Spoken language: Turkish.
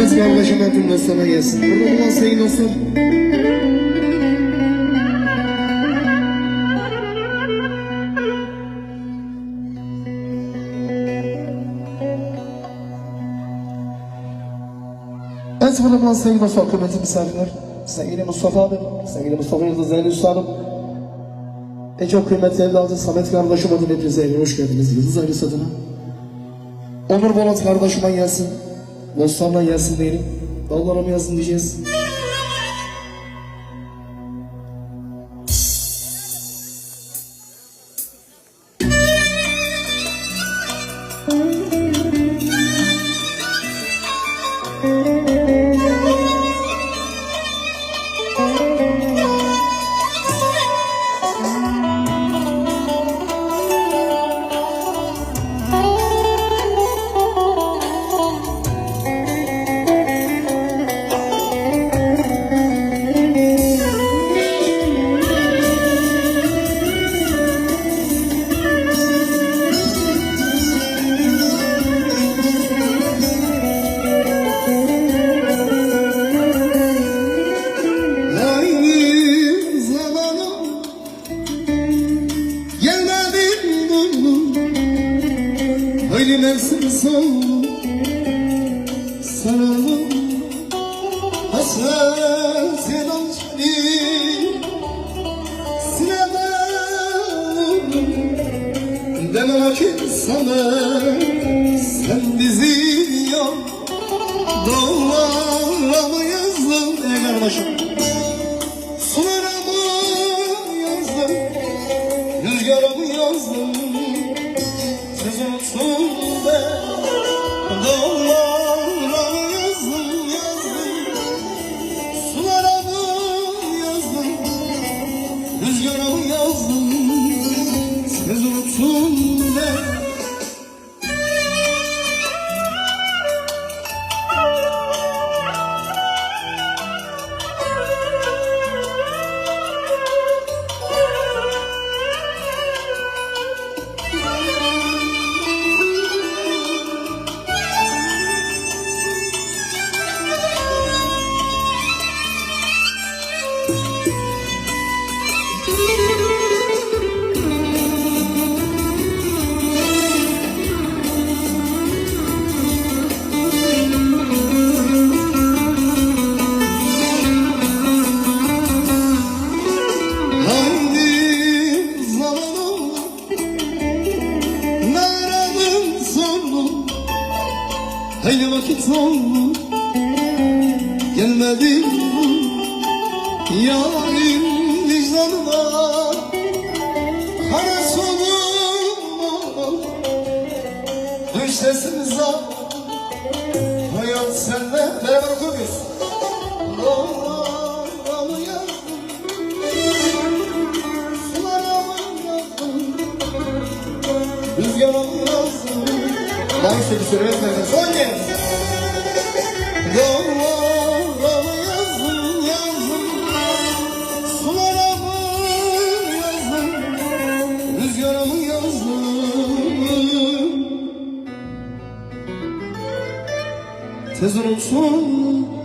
Samet kardeşime tüm sana gelsin. Burada olan senin olsun. En sevgili olan sevgili dostlar, kıymetli misafirler. Sevgili Mustafa abi, sevgili Mustafa Yıldız Zeyni Üstadım. En çok kıymetli evladı Samet kardeşim adına hepinize hoş geldiniz. Yıldız ailesi adına. Onur Bolat kardeşime gelsin. Dostlarına gelsin diyelim. Dallara mı yazın diyeceğiz. Öyle mevsim soldu sarıldım Hasretin alçali sinemem. Deme ki sana sen bizi yok Doğrulara mı yazdın ey kardeşim Who Haydi vakit oldu Gelmedim Yarim vicdanıma Kara solum Düştesin zar Hayat senle Beraber okuyoruz Doğru mı yazdım Sulara mı yazdım Rüzgara Ben seni söylemezlerden son kez Doğrulara mı yazdım yazdım. Sulara mı yazdım. Rüzgara mı yazdım. Tez olsun